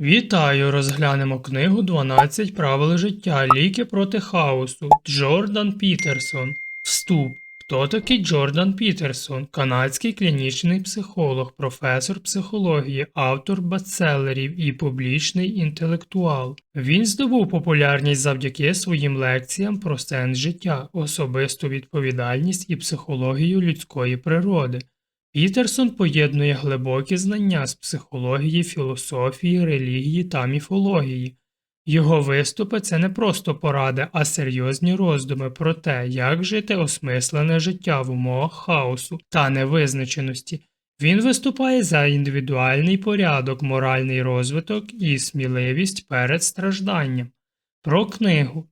Вітаю! Розглянемо книгу «12 правил життя. Ліки проти хаосу. Джордан Пітерсон. Вступ. Хто такий Джордан Пітерсон? Канадський клінічний психолог, професор психології, автор бестселерів і публічний інтелектуал. Він здобув популярність завдяки своїм лекціям про сенс життя, особисту відповідальність і психологію людської природи. Пітерсон поєднує глибокі знання з психології, філософії, релігії та міфології. Його виступи це не просто поради, а серйозні роздуми про те, як жити осмислене життя в умовах хаосу та невизначеності. Він виступає за індивідуальний порядок, моральний розвиток і сміливість перед стражданням. Про книгу.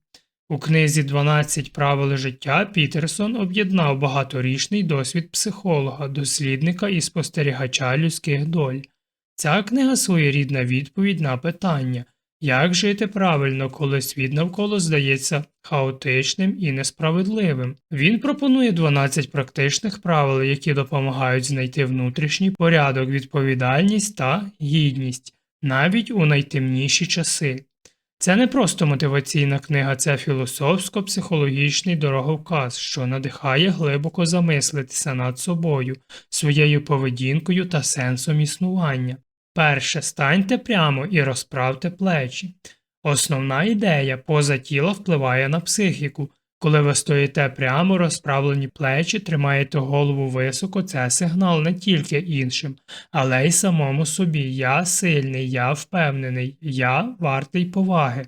У книзі «12 правил життя Пітерсон об'єднав багаторічний досвід психолога, дослідника і спостерігача людських доль. Ця книга своєрідна відповідь на питання, як жити правильно, коли світ навколо здається хаотичним і несправедливим. Він пропонує 12 практичних правил, які допомагають знайти внутрішній порядок, відповідальність та гідність, навіть у найтемніші часи. Це не просто мотиваційна книга, це філософсько-психологічний дороговказ, що надихає глибоко замислитися над собою, своєю поведінкою та сенсом існування. Перше, станьте прямо і розправте плечі. Основна ідея поза тіла впливає на психіку. Коли ви стоїте прямо, розправлені плечі, тримаєте голову високо, це сигнал не тільки іншим, але й самому собі. Я сильний, я впевнений, я вартий поваги.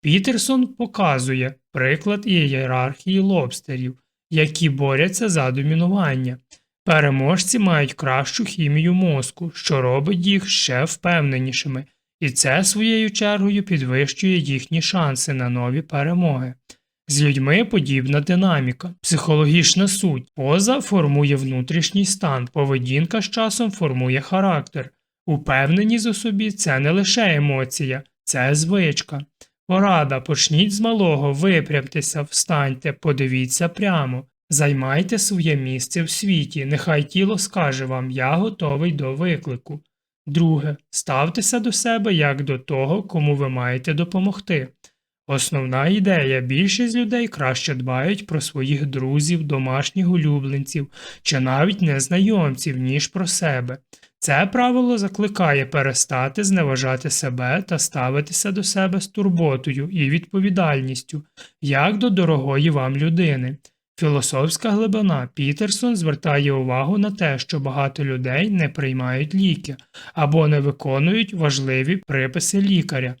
Пітерсон показує приклад ієрархії лобстерів, які борються за домінування. Переможці мають кращу хімію мозку, що робить їх ще впевненішими, і це своєю чергою підвищує їхні шанси на нові перемоги. З людьми подібна динаміка, психологічна суть, поза формує внутрішній стан, поведінка з часом формує характер. Упевненість у собі це не лише емоція, це звичка. Порада, почніть з малого, випрямтеся, встаньте, подивіться прямо, займайте своє місце в світі, нехай тіло скаже вам Я готовий до виклику. Друге, ставтеся до себе як до того, кому ви маєте допомогти. Основна ідея більшість людей краще дбають про своїх друзів, домашніх улюбленців чи навіть незнайомців, ніж про себе. Це правило закликає перестати зневажати себе та ставитися до себе з турботою і відповідальністю, як до дорогої вам людини. Філософська глибина Пітерсон звертає увагу на те, що багато людей не приймають ліки або не виконують важливі приписи лікаря,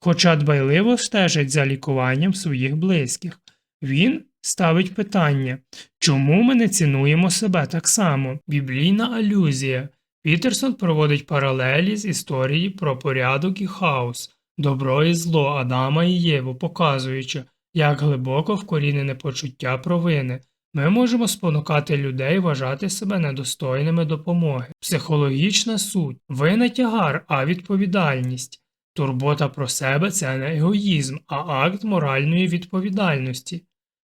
хоча дбайливо стежать за лікуванням своїх близьких. Він ставить питання, чому ми не цінуємо себе так само? Біблійна алюзія. Пітерсон проводить паралелі з історії про порядок і хаос, добро і зло Адама і Єву, показуючи, як глибоко вкорінене почуття провини. Ми можемо спонукати людей вважати себе недостойними допомоги. Психологічна суть ви не тягар, а відповідальність. Турбота про себе це не егоїзм, а акт моральної відповідальності.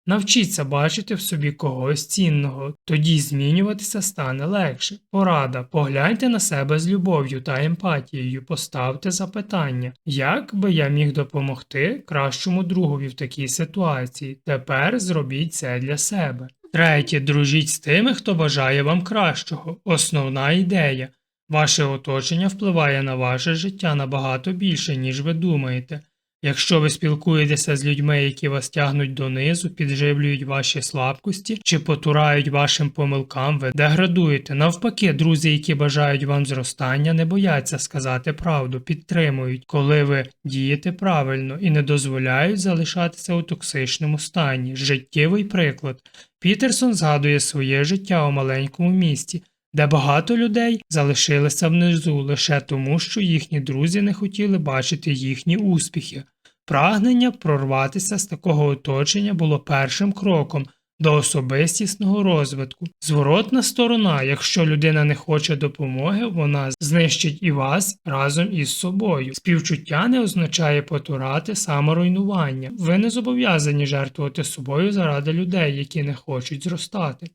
Навчіться бачити в собі когось цінного, тоді змінюватися стане легше. Порада, погляньте на себе з любов'ю та емпатією, поставте запитання, як би я міг допомогти кращому другові в такій ситуації. Тепер зробіть це для себе. Третє, дружіть з тими, хто бажає вам кращого. Основна ідея. Ваше оточення впливає на ваше життя набагато більше, ніж ви думаєте. Якщо ви спілкуєтеся з людьми, які вас тягнуть донизу, підживлюють ваші слабкості чи потурають вашим помилкам, ви деградуєте. Навпаки, друзі, які бажають вам зростання, не бояться сказати правду, підтримують, коли ви дієте правильно і не дозволяють залишатися у токсичному стані. Життєвий приклад. Пітерсон згадує своє життя у маленькому місті. Де багато людей залишилися внизу лише тому, що їхні друзі не хотіли бачити їхні успіхи. Прагнення прорватися з такого оточення було першим кроком до особистісного розвитку. Зворотна сторона, якщо людина не хоче допомоги, вона знищить і вас разом із собою. Співчуття не означає потурати саморуйнування. Ви не зобов'язані жертвувати собою заради людей, які не хочуть зростати.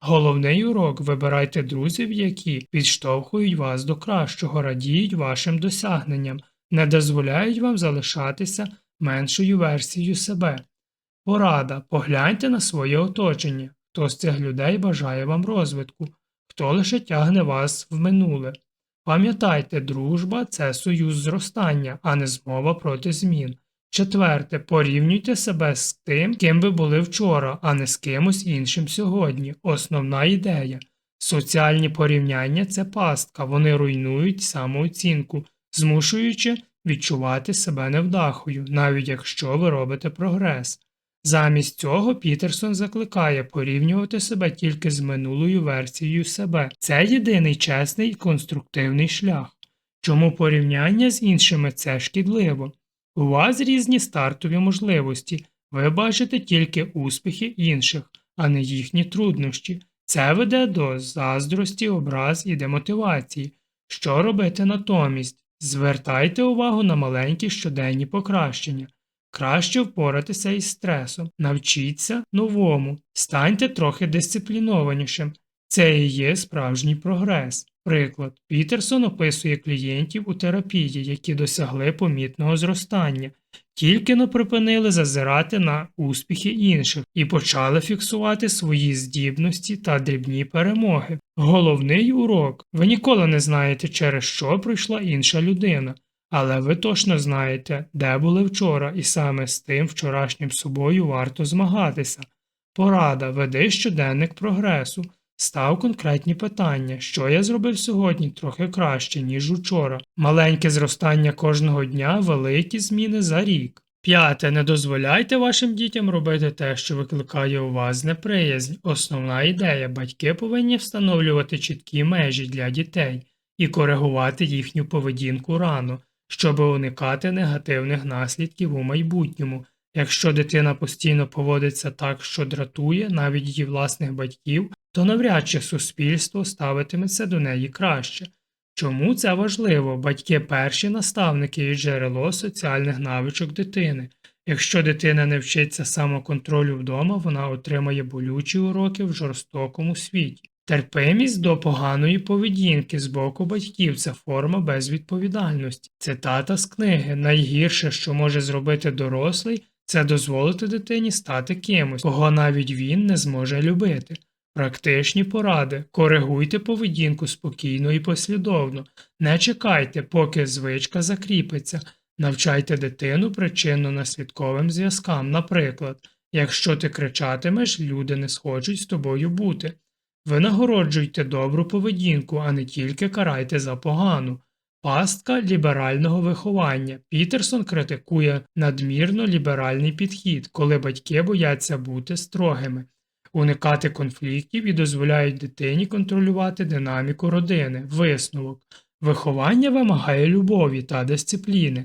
Головний урок вибирайте друзів, які підштовхують вас до кращого, радіють вашим досягненням, не дозволяють вам залишатися меншою версією себе. Порада погляньте на своє оточення, хто з цих людей бажає вам розвитку, хто лише тягне вас в минуле. Пам'ятайте, дружба це союз зростання, а не змова проти змін. Четверте, порівнюйте себе з тим, ким ви були вчора, а не з кимось іншим сьогодні. Основна ідея. Соціальні порівняння це пастка, вони руйнують самооцінку, змушуючи відчувати себе невдахою, навіть якщо ви робите прогрес. Замість цього Пітерсон закликає порівнювати себе тільки з минулою версією себе. Це єдиний чесний і конструктивний шлях. Чому порівняння з іншими це шкідливо? У вас різні стартові можливості, ви бачите тільки успіхи інших, а не їхні труднощі. Це веде до заздрості, образ і демотивації. Що робити натомість? Звертайте увагу на маленькі щоденні покращення. Краще впоратися із стресом, навчіться новому, станьте трохи дисциплінованішим. Це і є справжній прогрес. Приклад, Пітерсон описує клієнтів у терапії, які досягли помітного зростання, тільки но припинили зазирати на успіхи інших і почали фіксувати свої здібності та дрібні перемоги. Головний урок ви ніколи не знаєте, через що пройшла інша людина. Але ви точно знаєте, де були вчора, і саме з тим вчорашнім собою варто змагатися. Порада, веди щоденник прогресу, став конкретні питання, що я зробив сьогодні трохи краще, ніж учора. Маленьке зростання кожного дня, великі зміни за рік. П'яте. Не дозволяйте вашим дітям робити те, що викликає у вас неприязнь. Основна ідея батьки повинні встановлювати чіткі межі для дітей і коригувати їхню поведінку рано щоб уникати негативних наслідків у майбутньому. Якщо дитина постійно поводиться так, що дратує навіть її власних батьків, то навряд чи суспільство ставитиметься до неї краще. Чому це важливо? Батьки перші наставники і джерело соціальних навичок дитини. Якщо дитина не вчиться самоконтролю вдома, вона отримає болючі уроки в жорстокому світі. Терпимість до поганої поведінки з боку батьків це форма безвідповідальності. Цитата з книги найгірше, що може зробити дорослий, це дозволити дитині стати кимось, кого навіть він не зможе любити. Практичні поради коригуйте поведінку спокійно і послідовно, не чекайте, поки звичка закріпиться, навчайте дитину причинно-наслідковим зв'язкам. Наприклад, якщо ти кричатимеш, люди не схочуть з тобою бути. Ви нагороджуйте добру поведінку, а не тільки карайте за погану. Пастка ліберального виховання. Пітерсон критикує надмірно ліберальний підхід, коли батьки бояться бути строгими, уникати конфліктів і дозволяють дитині контролювати динаміку родини, висновок. Виховання вимагає любові та дисципліни.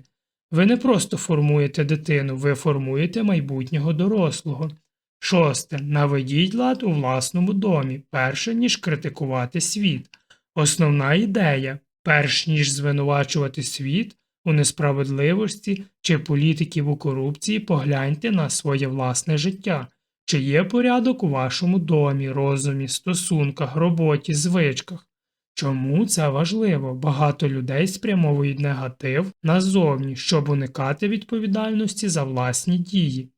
Ви не просто формуєте дитину, ви формуєте майбутнього дорослого. Шосте. Наведіть лад у власному домі, перше ніж критикувати світ. Основна ідея перш ніж звинувачувати світ у несправедливості чи політиків у корупції, погляньте на своє власне життя, чи є порядок у вашому домі, розумі, стосунках, роботі, звичках. Чому це важливо? Багато людей спрямовують негатив назовні, щоб уникати відповідальності за власні дії.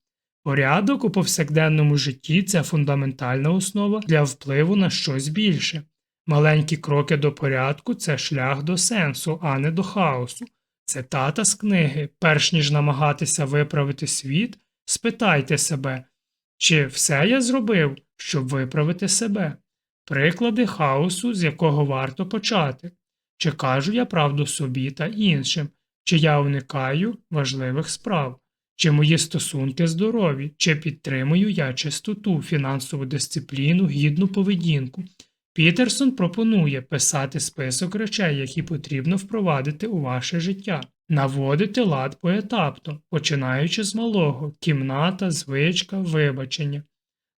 Порядок у повсякденному житті це фундаментальна основа для впливу на щось більше. Маленькі кроки до порядку це шлях до сенсу, а не до хаосу. Цитата з книги перш ніж намагатися виправити світ, спитайте себе, чи все я зробив, щоб виправити себе, приклади хаосу, з якого варто почати, чи кажу я правду собі та іншим, чи я уникаю важливих справ. Чи мої стосунки здорові, чи підтримую я чистоту, фінансову дисципліну, гідну поведінку. Пітерсон пропонує писати список речей, які потрібно впровадити у ваше життя, наводити лад поетапно, починаючи з малого, кімната, звичка, вибачення,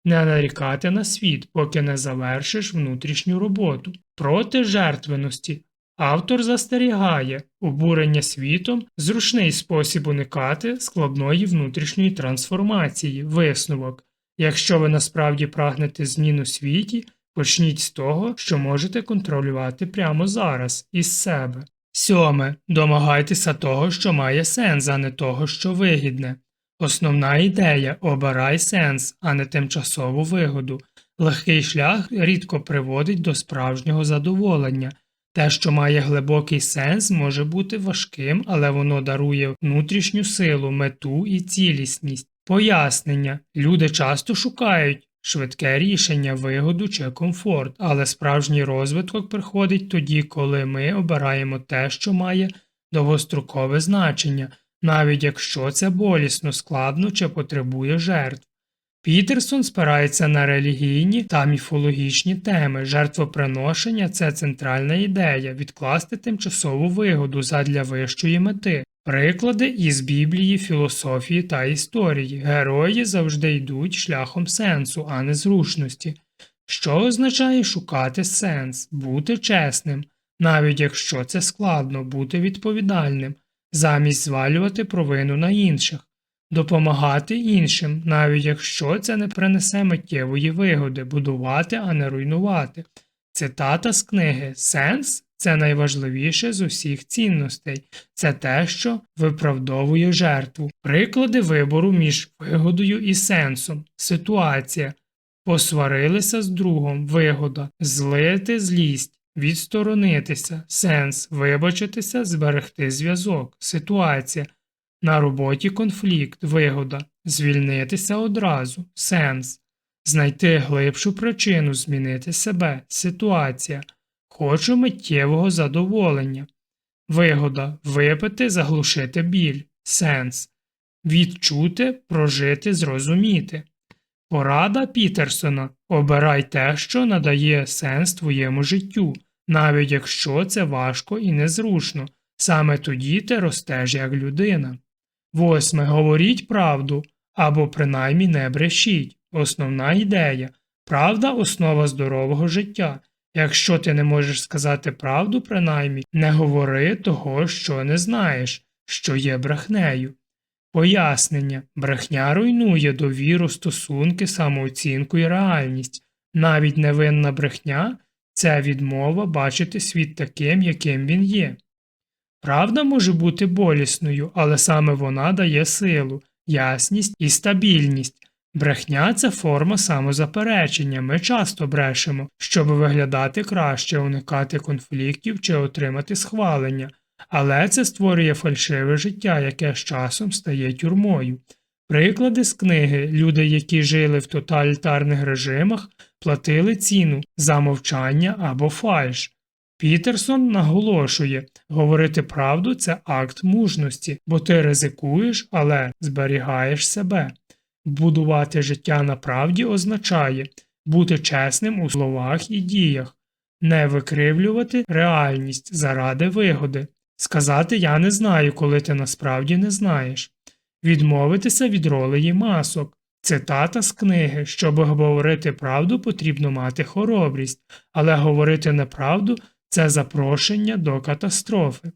не нарікати на світ, поки не завершиш внутрішню роботу, проти жертвеності, Автор застерігає обурення світом зручний спосіб уникати складної внутрішньої трансформації, висновок. Якщо ви насправді прагнете змін у світі, почніть з того, що можете контролювати прямо зараз із себе. Сьоме. Домагайтеся того, що має сенс, а не того, що вигідне. Основна ідея обирай сенс, а не тимчасову вигоду. Легкий шлях рідко приводить до справжнього задоволення. Те, що має глибокий сенс, може бути важким, але воно дарує внутрішню силу, мету і цілісність. Пояснення. Люди часто шукають швидке рішення, вигоду чи комфорт, але справжній розвиток приходить тоді, коли ми обираємо те, що має довгострокове значення, навіть якщо це болісно, складно чи потребує жертв. Пітерсон спирається на релігійні та міфологічні теми. Жертвоприношення це центральна ідея відкласти тимчасову вигоду задля вищої мети. Приклади із Біблії, філософії та історії. Герої завжди йдуть шляхом сенсу, а не зручності. Що означає шукати сенс, бути чесним, навіть якщо це складно, бути відповідальним, замість звалювати провину на інших допомагати іншим, навіть якщо це не принесе миттєвої вигоди, будувати, а не руйнувати. Цитата з книги Сенс це найважливіше з усіх цінностей, це те, що виправдовує жертву. Приклади вибору між вигодою і сенсом, ситуація. Посварилися з другом, вигода, злити злість, відсторонитися, сенс, вибачитися, зберегти зв'язок, ситуація. На роботі конфлікт, вигода, звільнитися одразу, сенс, знайти глибшу причину, змінити себе, ситуація, хочу миттєвого задоволення, вигода, випити, заглушити біль, сенс, відчути, прожити, зрозуміти. Порада Пітерсона обирай те, що надає сенс твоєму життю, навіть якщо це важко і незручно, саме тоді ти ростеш як людина. Восьме. Говоріть правду або принаймні не брешіть. Основна ідея. Правда основа здорового життя. Якщо ти не можеш сказати правду, принаймні, не говори того, що не знаєш, що є брехнею. Пояснення. Брехня руйнує довіру, стосунки, самооцінку і реальність. Навіть невинна брехня це відмова бачити світ таким, яким він є. Правда може бути болісною, але саме вона дає силу, ясність і стабільність. Брехня це форма самозаперечення. Ми часто брешемо, щоб виглядати краще, уникати конфліктів чи отримати схвалення, але це створює фальшиве життя, яке з часом стає тюрмою. Приклади з книги люди, які жили в тоталітарних режимах, платили ціну за мовчання або фальш. Пітерсон наголошує, говорити правду це акт мужності, бо ти ризикуєш, але зберігаєш себе. Будувати життя на правді означає бути чесним у словах і діях, не викривлювати реальність заради вигоди, сказати Я не знаю, коли ти насправді не знаєш, відмовитися від ролей масок. Цитата з книги, щоб говорити правду, потрібно мати хоробрість, але говорити неправду це запрошення до катастрофи.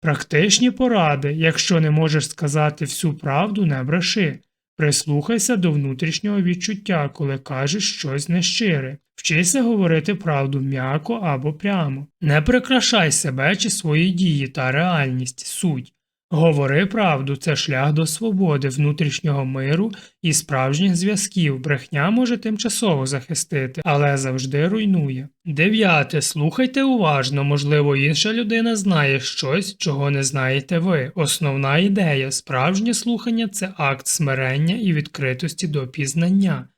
Практичні поради, якщо не можеш сказати всю правду, не бреши. Прислухайся до внутрішнього відчуття, коли кажеш щось нещире. Вчися говорити правду м'яко або прямо. Не прикрашай себе чи свої дії та реальність, суть. Говори правду, це шлях до свободи, внутрішнього миру і справжніх зв'язків. Брехня може тимчасово захистити, але завжди руйнує. Дев'яте. Слухайте уважно, можливо, інша людина знає щось, чого не знаєте ви. Основна ідея справжнє слухання це акт смирення і відкритості до пізнання.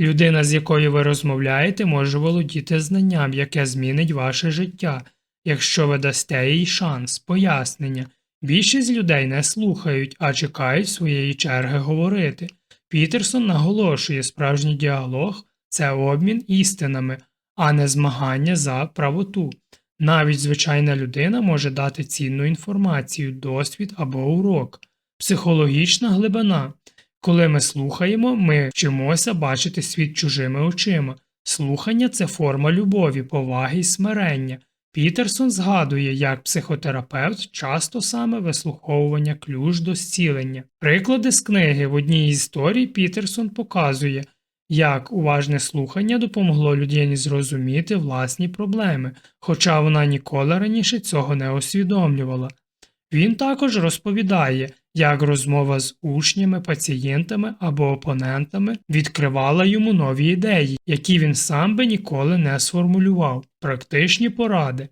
Людина, з якою ви розмовляєте, може володіти знанням, яке змінить ваше життя, якщо ви дасте їй шанс, пояснення. Більшість людей не слухають, а чекають своєї черги говорити. Пітерсон наголошує, справжній діалог це обмін істинами, а не змагання за правоту. Навіть звичайна людина може дати цінну інформацію, досвід або урок, психологічна глибина. Коли ми слухаємо, ми вчимося бачити світ чужими очима. Слухання це форма любові, поваги і смирення. Пітерсон згадує, як психотерапевт часто саме вислуховування ключ до зцілення. Приклади з книги в одній із історій Пітерсон показує, Як уважне слухання допомогло людині зрозуміти власні проблеми, хоча вона ніколи раніше цього не усвідомлювала. Він також розповідає, як розмова з учнями, пацієнтами або опонентами відкривала йому нові ідеї, які він сам би ніколи не сформулював. Практичні поради.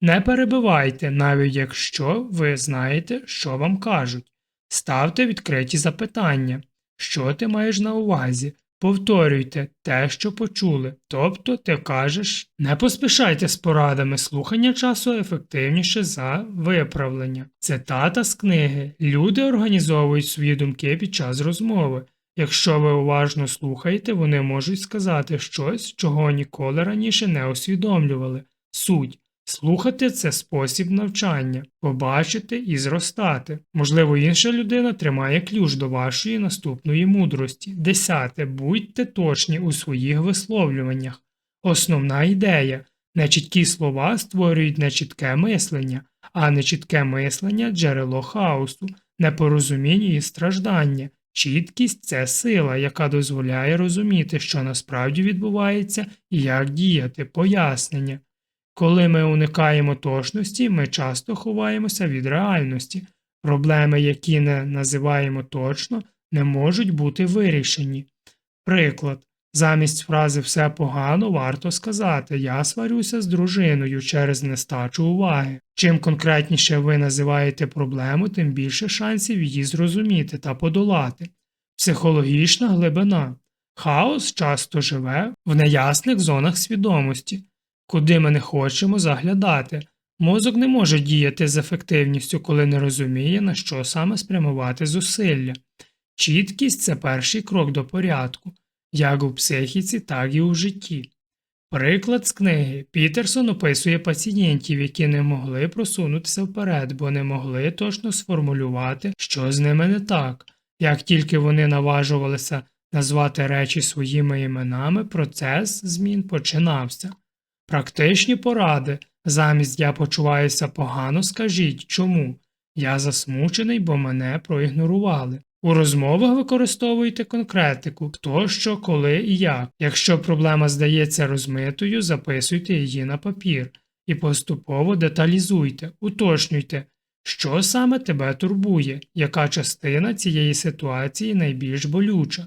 Не перебивайте, навіть якщо ви знаєте, що вам кажуть. Ставте відкриті запитання. Що ти маєш на увазі? Повторюйте те, що почули, тобто ти кажеш, не поспішайте з порадами, слухання часу ефективніше за виправлення. Цитата з книги. Люди організовують свої думки під час розмови. Якщо ви уважно слухаєте, вони можуть сказати щось, чого ніколи раніше не усвідомлювали. Суть. Слухати це спосіб навчання, побачити і зростати. Можливо, інша людина тримає ключ до вашої наступної мудрості. Десяте. Будьте точні у своїх висловлюваннях. Основна ідея нечіткі слова створюють нечітке мислення, а нечітке мислення джерело хаосу, непорозуміння і страждання. Чіткість це сила, яка дозволяє розуміти, що насправді відбувається і як діяти, пояснення. Коли ми уникаємо точності, ми часто ховаємося від реальності. Проблеми, які не називаємо точно, не можуть бути вирішені. Приклад. Замість фрази все погано варто сказати Я сварюся з дружиною через нестачу уваги. Чим конкретніше ви називаєте проблему, тим більше шансів її зрозуміти та подолати. Психологічна глибина. Хаос часто живе в неясних зонах свідомості куди ми не хочемо заглядати. Мозок не може діяти з ефективністю, коли не розуміє, на що саме спрямувати зусилля. Чіткість це перший крок до порядку, як у психіці, так і у житті. Приклад з книги Пітерсон описує пацієнтів, які не могли просунутися вперед, бо не могли точно сформулювати, що з ними не так. Як тільки вони наважувалися назвати речі своїми іменами, процес змін починався. Практичні поради. Замість я почуваюся погано, скажіть чому. Я засмучений, бо мене проігнорували. У розмовах використовуйте конкретику хто, що, коли і як. Якщо проблема здається розмитою, записуйте її на папір і поступово деталізуйте, уточнюйте, що саме тебе турбує, яка частина цієї ситуації найбільш болюча.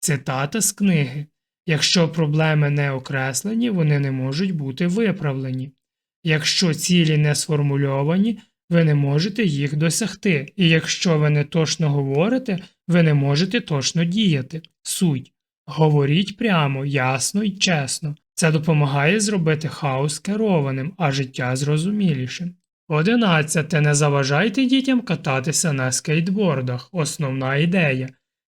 Цитата з книги. Якщо проблеми не окреслені, вони не можуть бути виправлені. Якщо цілі не сформульовані, ви не можете їх досягти, і якщо ви не точно говорите, ви не можете точно діяти. Суть. Говоріть прямо, ясно і чесно. Це допомагає зробити хаос керованим, а життя зрозумілішим. Одинадцяте. Не заважайте дітям кататися на скейтбордах. Основна ідея.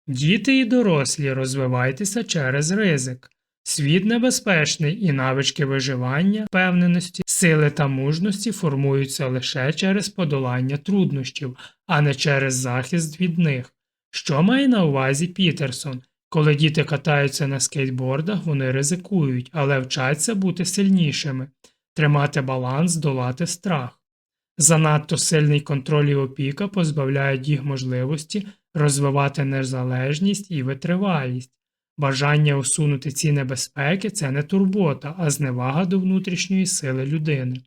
Діти і дорослі розвивайтеся через ризик. Світ небезпечний і навички виживання, впевненості, сили та мужності формуються лише через подолання труднощів, а не через захист від них. Що має на увазі Пітерсон? Коли діти катаються на скейтбордах, вони ризикують, але вчаться бути сильнішими, тримати баланс, долати страх. Занадто сильний контроль і опіка позбавляють їх можливості розвивати незалежність і витривалість. Бажання усунути ці небезпеки це не турбота, а зневага до внутрішньої сили людини.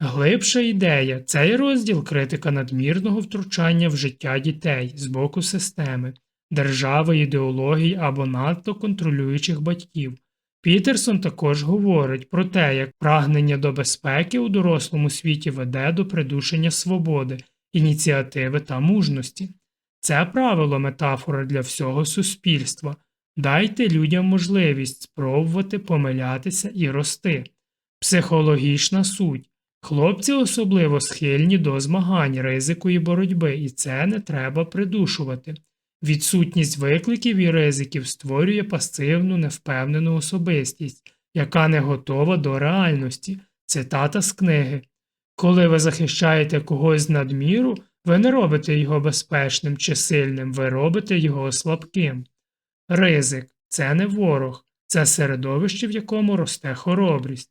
Глибша ідея цей розділ критика надмірного втручання в життя дітей з боку системи, держави, ідеологій або надто контролюючих батьків. Пітерсон також говорить про те, як прагнення до безпеки у дорослому світі веде до придушення свободи, ініціативи та мужності. Це правило метафора для всього суспільства. Дайте людям можливість спробувати помилятися і рости. Психологічна суть. Хлопці особливо схильні до змагань, ризику і боротьби, і це не треба придушувати. Відсутність викликів і ризиків створює пасивну, невпевнену особистість, яка не готова до реальності. Цитата з книги. Коли ви захищаєте когось з надміру, ви не робите його безпечним чи сильним, ви робите його слабким. Ризик це не ворог, це середовище, в якому росте хоробрість.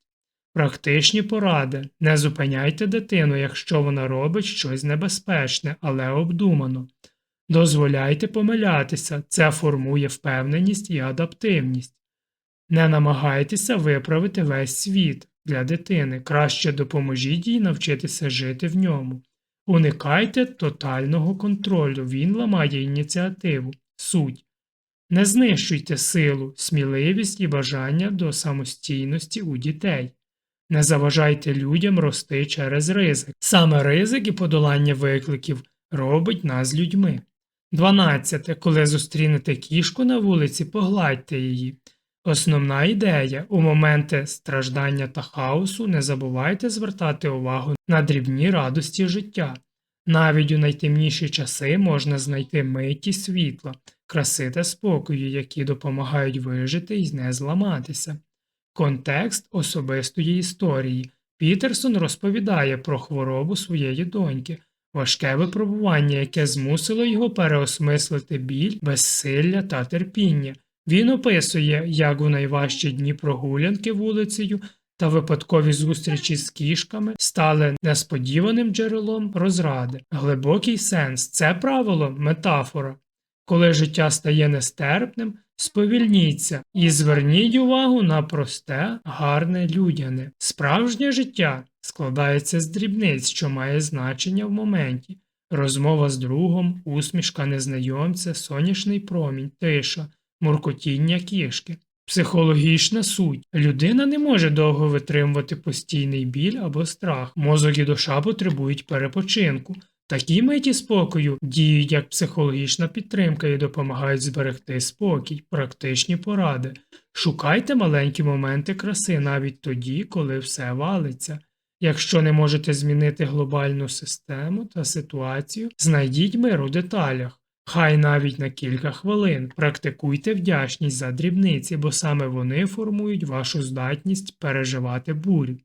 Практичні поради не зупиняйте дитину, якщо вона робить щось небезпечне, але обдумано. Дозволяйте помилятися, це формує впевненість і адаптивність. Не намагайтеся виправити весь світ для дитини, краще допоможіть їй навчитися жити в ньому. Уникайте тотального контролю, він ламає ініціативу, суть. Не знищуйте силу, сміливість і бажання до самостійності у дітей. Не заважайте людям рости через ризик. Саме ризик і подолання викликів робить нас людьми. 12. Коли зустрінете кішку на вулиці, погладьте її. Основна ідея у моменти страждання та хаосу не забувайте звертати увагу на дрібні радості життя. Навіть у найтемніші часи можна знайти миті світла, краси та спокою, які допомагають вижити і не зламатися. Контекст особистої історії. Пітерсон розповідає про хворобу своєї доньки, важке випробування, яке змусило його переосмислити біль, безсилля та терпіння. Він описує, як у найважчі дні прогулянки вулицею та випадкові зустрічі з кішками стали несподіваним джерелом розради. Глибокий сенс це правило метафора. Коли життя стає нестерпним, сповільніться і зверніть увагу на просте, гарне людяне. Справжнє життя складається з дрібниць, що має значення в моменті. Розмова з другом, усмішка незнайомця, сонячний промінь, тиша, муркотіння кішки. Психологічна суть. Людина не може довго витримувати постійний біль або страх. Мозок і душа потребують перепочинку. Такі миті спокою діють як психологічна підтримка і допомагають зберегти спокій, практичні поради. Шукайте маленькі моменти краси навіть тоді, коли все валиться. Якщо не можете змінити глобальну систему та ситуацію, знайдіть мир у деталях. Хай навіть на кілька хвилин практикуйте вдячність за дрібниці, бо саме вони формують вашу здатність переживати бурю.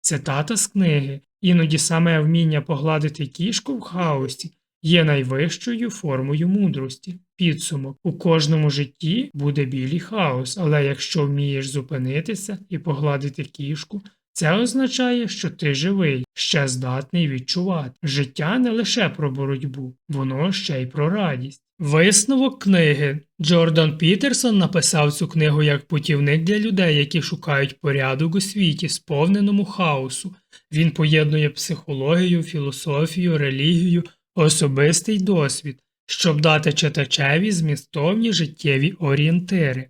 Цитата з книги Іноді саме вміння погладити кішку в хаосі є найвищою формою мудрості. Підсумок у кожному житті буде білий хаос, але якщо вмієш зупинитися і погладити кішку, це означає, що ти живий, ще здатний відчувати. Життя не лише про боротьбу, воно ще й про радість. Висновок книги Джордан Пітерсон написав цю книгу як путівник для людей, які шукають порядок у світі, сповненому хаосу. Він поєднує психологію, філософію, релігію, особистий досвід, щоб дати читачеві змістовні життєві орієнтири.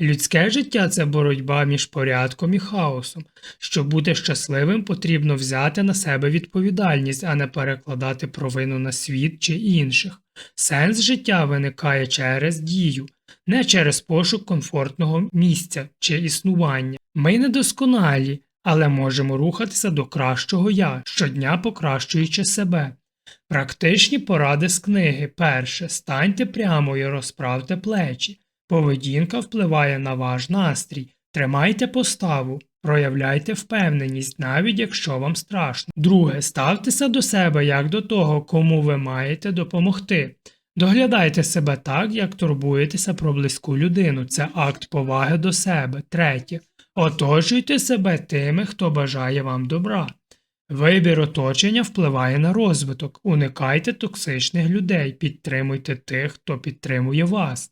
Людське життя це боротьба між порядком і хаосом. Щоб бути щасливим, потрібно взяти на себе відповідальність, а не перекладати провину на світ чи інших. Сенс життя виникає через дію, не через пошук комфортного місця чи існування. Ми недосконалі, але можемо рухатися до кращого я, щодня покращуючи себе. Практичні поради з книги. Перше. Станьте прямо і розправте плечі. Поведінка впливає на ваш настрій. Тримайте поставу, проявляйте впевненість, навіть якщо вам страшно. Друге, ставтеся до себе як до того, кому ви маєте допомогти. Доглядайте себе так, як турбуєтеся про близьку людину. Це акт поваги до себе. Третє. Оточуйте себе тими, хто бажає вам добра. Вибір оточення впливає на розвиток. Уникайте токсичних людей, підтримуйте тих, хто підтримує вас.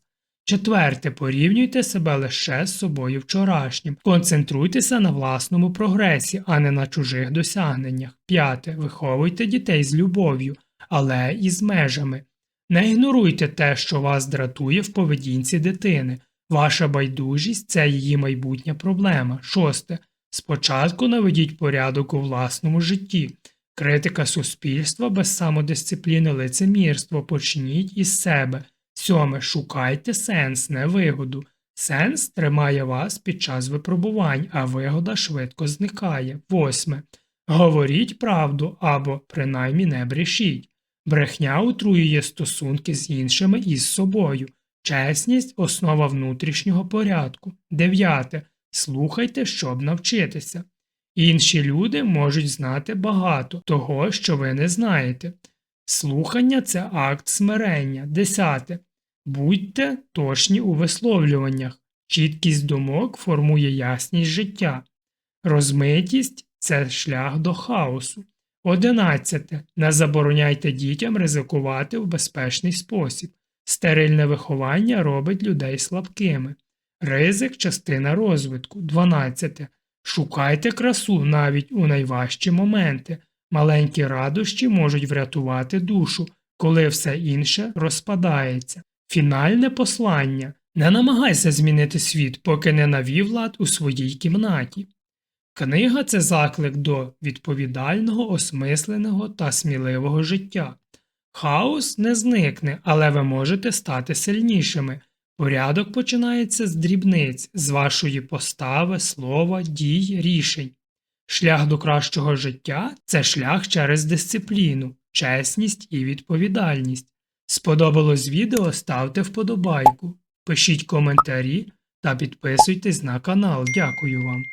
Четверте, порівнюйте себе лише з собою вчорашнім. Концентруйтеся на власному прогресі, а не на чужих досягненнях. П'яте. Виховуйте дітей з любов'ю, але і з межами. Не ігноруйте те, що вас дратує в поведінці дитини. Ваша байдужість це її майбутня проблема. Шосте. Спочатку наведіть порядок у власному житті. Критика суспільства без самодисципліни лицемірство почніть із себе. Сьоме. Шукайте сенс, не вигоду. Сенс тримає вас під час випробувань, а вигода швидко зникає. Восьме. Говоріть правду або принаймні не брешіть. Брехня утруює стосунки з іншими і з собою. Чесність основа внутрішнього порядку. Дев'яте. Слухайте, щоб навчитися. Інші люди можуть знати багато того, що ви не знаєте. Слухання це акт смирення. Десяте. Будьте точні у висловлюваннях. Чіткість думок формує ясність життя. Розмитість це шлях до хаосу. 11. Не забороняйте дітям ризикувати в безпечний спосіб. Стерильне виховання робить людей слабкими. Ризик частина розвитку. 12. Шукайте красу навіть у найважчі моменти. Маленькі радощі можуть врятувати душу, коли все інше розпадається. Фінальне послання. Не намагайся змінити світ, поки не навів лад у своїй кімнаті. Книга це заклик до відповідального, осмисленого та сміливого життя. Хаос не зникне, але ви можете стати сильнішими. Порядок починається з дрібниць, з вашої постави, слова, дій, рішень. Шлях до кращого життя це шлях через дисципліну, чесність і відповідальність. Сподобалось відео, ставте вподобайку, пишіть коментарі та підписуйтесь на канал. Дякую вам.